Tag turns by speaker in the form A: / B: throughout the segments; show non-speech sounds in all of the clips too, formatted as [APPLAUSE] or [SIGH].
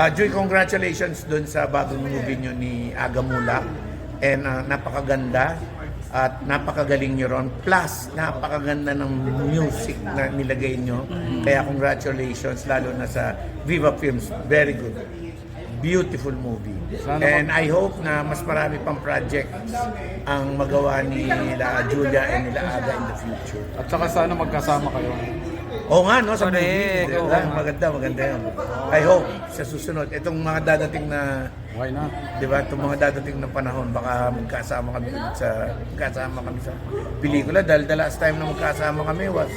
A: Ah, Joy, congratulations dun sa bagong movie nyo ni Aga Mula. And ah, napakaganda at napakagaling nyo ron. Plus, napakaganda ng music na nilagay nyo. Kaya congratulations, lalo na sa Viva Films. Very good. Beautiful movie.
B: Sana
A: And I hope na mas marami pang projects ang magawa ni nila Julia and nila Aga in the future.
B: At saka sana magkasama kayo.
A: Oo nga, no? Sa
C: Correct,
A: movie.
C: oo.
A: Diba? Maganda, maganda yun. I hope sa susunod, itong mga dadating na,
B: Why not?
A: di ba, itong mga dadating na panahon, baka magkasama kami ulit sa, magkasama kami sa pelikula. Dahil the last time na magkasama kami was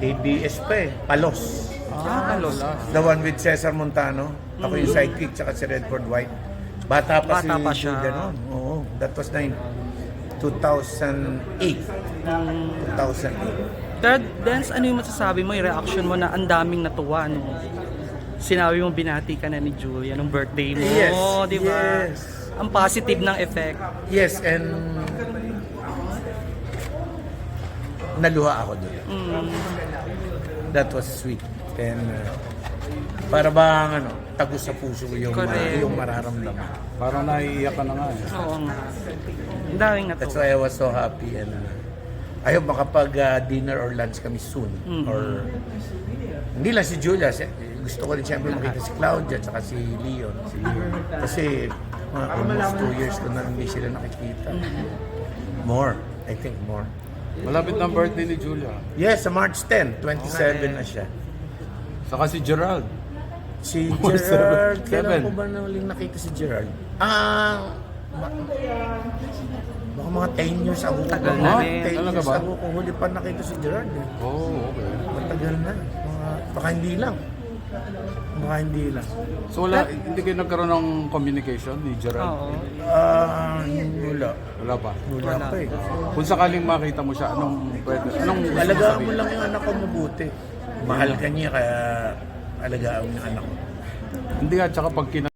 A: ABS pa eh, Palos.
C: Ah, kalos.
A: The one with Cesar Montano. Ako yung sidekick, tsaka si Redford White. Bata pa
C: Bata
A: si
C: pa siya.
A: Julia noon. Oo, that was nine, 2008. 2008.
C: Pero Dance, ano yung masasabi mo, yung reaction mo na ang daming natuwa, no? Sinabi mo binati ka na ni Julia nung birthday mo,
A: Yes,
C: di ba?
A: yes.
C: Ang positive ng effect.
A: Yes, and naluha ako doon.
C: Mm,
A: That was sweet. And uh, para bang ano, tagos sa puso ko yung,
C: Correct.
A: yung mararamdaman.
B: Parang naiiyak ka na nga eh.
C: oo nga. Ang daming
A: That's
C: natuwa.
A: why I was so happy and uh, I hope makapag uh, dinner or lunch kami soon.
C: Mhm.
A: Or hindi lang si Julia, si- gusto ko rin siyempre makita si Claudia at si Leon. Si Leon. Kasi mga almost two years ko na hindi sila nakikita. More. I think more.
B: Malapit na birthday ni Julia.
A: Yes, sa March 10, 27 na siya.
B: Saka si Gerald.
A: Si [LAUGHS]
B: seven.
A: kailan ko ba na uling nakita si Gerard? Ah, ba- baka mga 10 years ago.
C: Tagal na
A: 10
C: rin.
B: Talaga
A: years
B: ba?
A: ago ko huli pa nakita si Gerard. Eh.
B: Oh, okay.
A: Matagal na. Mga, baka hindi lang. Baka hindi lang.
B: So wala, hindi kayo nagkaroon ng communication ni Gerald?
C: Oo.
A: Ah, wala.
B: Wala pa.
A: Wala
C: Wala.
A: pa eh.
B: Kung sakaling makita mo siya, anong pwede? Anong gusto mo
A: Alagaan mo
B: sabihin?
A: lang yung anak ko mabuti. Mahal ka niya kaya alagaan mo yung anak ko.
B: Hindi nga, tsaka pag kina